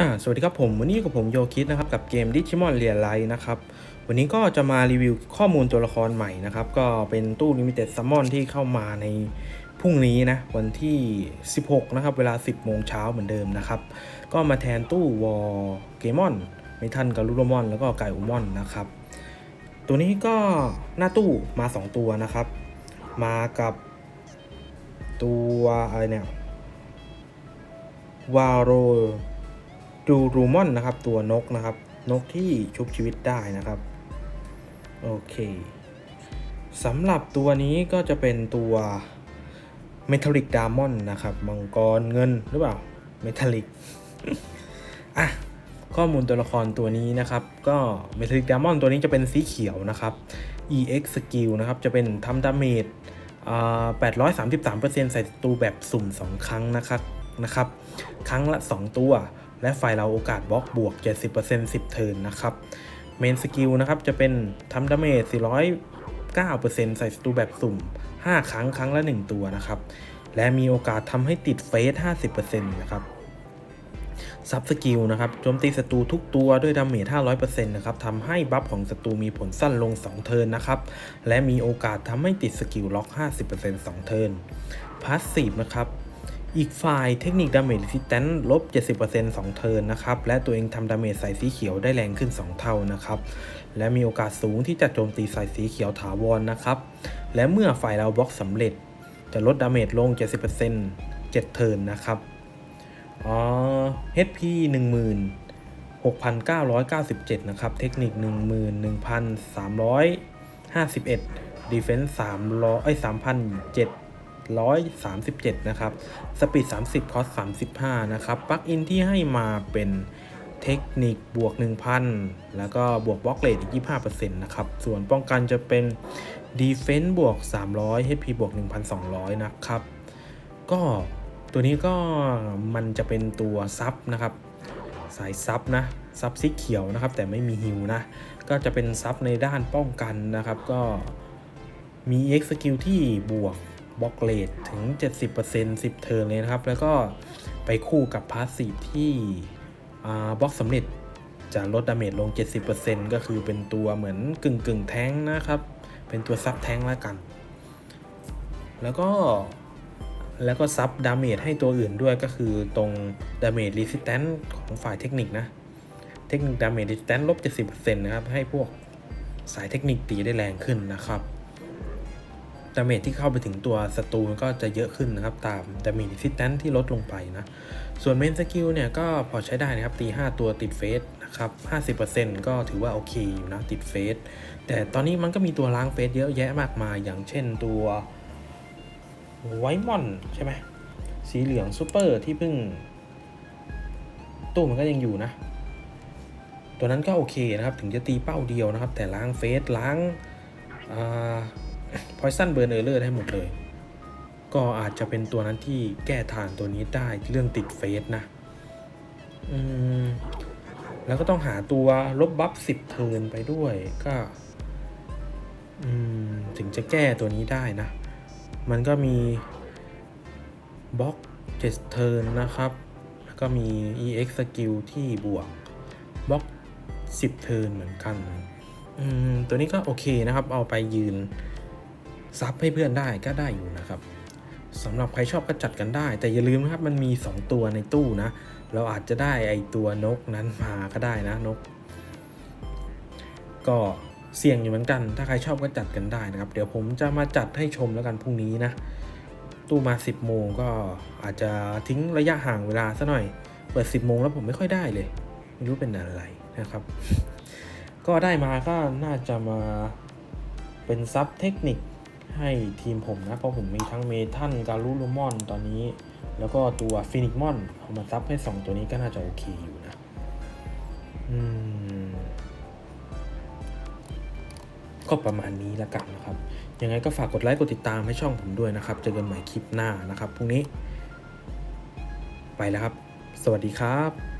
อ่าสวัสดีครับผมวันนี้อยู่กับผมโยคิดนะครับกับเกม Digimon Real Life นะครับวันนี้ก็จะมารีวิวข้อมูลตัวละครใหม่นะครับก็เป็นตู้ Limited Summon ที่เข้ามาในพรุ่งนี้นะวันที่ 16 นะครับ เวลา 10 โมงเช้าเหมือนเดิมนะครับ ก็มาแทนตู้วอลเกมอนเมทันกับลูโรมอน แล้วก็ไก่อุมอนนะครับ ตัวนี้ก็หน้าตู้มา 2 ตัวนะครับ มากับตัวอะไรเนี่ยวาโร ดูรูมอนนะครับ ตัวนกนะครับ นกที่ชุบชีวิตได้นะครับ โอเคสำหรับตัวนี้ก็จะเป็นตัวเมทัลลิกดามอนนะครับมังกรเงินหรือเปล่าเมทัลลิกอะข้อมูลตัวละครตัวนี้นะครับ ก็เมทัลลิกดามอนตัวนี้จะเป็นสีเขียวนะครับ EX skill นะครับ จะเป็นทำดาเมจอ่า833%ใส่ศัตรูแบบสุ่ม 2 ครั้งนะครับนะครับ ครั้งละ 2 ตัว และฝ่ายเราโอกาสบล็อกบวก 70% 10เทิร์นนะครับเมนสกิลนะครับจะเป็นทำดาเมจ409%ใส่ศัตรูแบบสุ่ม 5 ครั้งครั้งละ 1 ตัวนะครับ และมีโอกาสทำให้ติดเฟส 50%นะครับซับสกิลนะครับโจมตีศัตรูทุกตัวด้วยดาเมจ 500%นะครับทำให้บัฟของศัตรูมีผลสั้นลง 2 เทิร์นนะครับ และมีโอกาสทำให้ติดสกิลล็อก 50% 2 เทิร์นพาสซีฟนะครับ อีกฝ่ายเทคนิคดาเมจรีสิสแตนลบ 70% 2 เทิร์นนะครับ และตัวเองทำดาเมจใส่สีเขียวได้แรงขึ้น 2 เท่านะครับ และมีโอกาสสูงที่จะโจมตีใส่สีเขียวถาวรนนะครับ และเมื่อฝ่ายเราบล็อกสำเร็จ จะลดดาเมจลง 70% 7 เทิร์นนะครับอ๋อ HP 10,000 6,997 นะครับ เทคนิค 11,351 defense 300ไอ้ย3,007 737 นะครับ สปีด 30 คอส 35 นะครับ ปลั๊กอินที่ให้มาเป็นเทคนิคบวก 1,000 แล้วก็บวกบล็อกเลทอีก 25%นะครับ ส่วนป้องกันจะเป็นดีเฟนต์บวก 300 HP บวก 1,200 นะครับ ก็ตัวนี้ก็มันจะเป็นตัวซับนะครับ สายซับนะซับสีเขียวนะครับ แต่ไม่มีฮิวนะ ก็จะเป็นซับในด้านป้องกันนะครับ ก็มี EX สกิลที่บวก บล็อกเลทถึง 70% 10 เทิร์นเลยนะครับ แล้วก็ไปคู่กับพาสซีฟที่บล็อกสำเร็จจะลดดาเมจลง 70%ก็คือเป็นตัวเหมือนกึ่งกึ่งแท้งนะครับ เป็นตัวซับแท้งแล้วกัน แล้วก็แล้วก็ซับดาเมจให้ตัวอื่นด้วยก็คือตรงดาเมจรีสิสแตนของฝ่ายเทคนิคนะ เทคนิคดาเมจรีสิสแตนลบ 70%นะครับ ให้พวกสายเทคนิคตีได้แรงขึ้นนะครับ ดาเมจที่เข้าไปถึงตัวศัตรูก็จะเยอะขึ้นนะครับตามดาเมจรีสิสแตนที่ลดลงไปนะ ส่วนเมนสกิลเนี่ยก็พอใช้ได้นะครับตี5ตัวติดเฟสนะครับ 50%ก็ถือว่าโอเคอยู่นะติดเฟส แต่ตอนนี้มันก็มีตัวล้างเฟสเยอะแยะมากมาย อย่างเช่นตัวไวมอนใช่ไหมสีเหลืองซูเปอร์ที่เพิ่ง ตู้มันก็ยังอยู่นะ ตัวนั้นก็โอเคนะครับ ถึงจะตีเป้าเดียวนะครับ แต่ล้างเฟสล้างพอย ซันเบิร์นเออเลอร์ได้หมดเลย ก็อาจจะเป็นตัวนั้นที่แก้ทางตัวนี้ได้เรื่องติดเฟสนะ อืม แล้วก็ต้องหาตัวลบบัฟสิบเทิร์นไปด้วยก็ อืม ถึงจะแก้ตัวนี้ได้นะ มันก็มีบล็อก7เทิร์นนะครับ แล้วก็มี EX skill ที่บวกบล็อก10เทิร์นเหมือนกัน อืม ตัวนี้ก็โอเคนะครับ เอาไปยืน ซับให้เพื่อนได้ก็ได้อยู่นะครับสำหรับใครชอบก็จัดกันได้ แต่อย่าลืมนะครับมันมี 2 ตัวในตู้นะ เราอาจจะได้ไอตัวนกนั้นมาก็ได้นะนก ก็เสี่ยงอยู่เหมือนกัน ถ้าใครชอบก็จัดกันได้นะครับ เดี๋ยวผมจะมาจัดให้ชมแล้วกันพรุ่งนี้นะ ตู้มา 10 โมงก็อาจจะทิ้งระยะห่างเวลาซะหน่อย เปิด 10 โมงแล้วผมไม่ค่อยได้เลย ไม่รู้เป็นอะไรนะครับ ก็ได้มาก็น่าจะมาเป็นซับเทคนิค ให้ทีมผมนะ เพราะผมมีทั้งเมทัลการูลูมอนตอนนี้ แล้วก็ตัวฟินิกมอนเอามาซับให้ 2 ตัวนี้ก็น่าจะโอเคอยู่นะ อืม ก็ประมาณนี้ล้วกันนะครับ ยังไงก็ฝากกดไลค์กดติดตามให้ช่องผมด้วยนะครับ เจอกันใหม่คลิปหน้านะครับพรุ่งนี้ ไปแล้วครับ สวัสดีครับ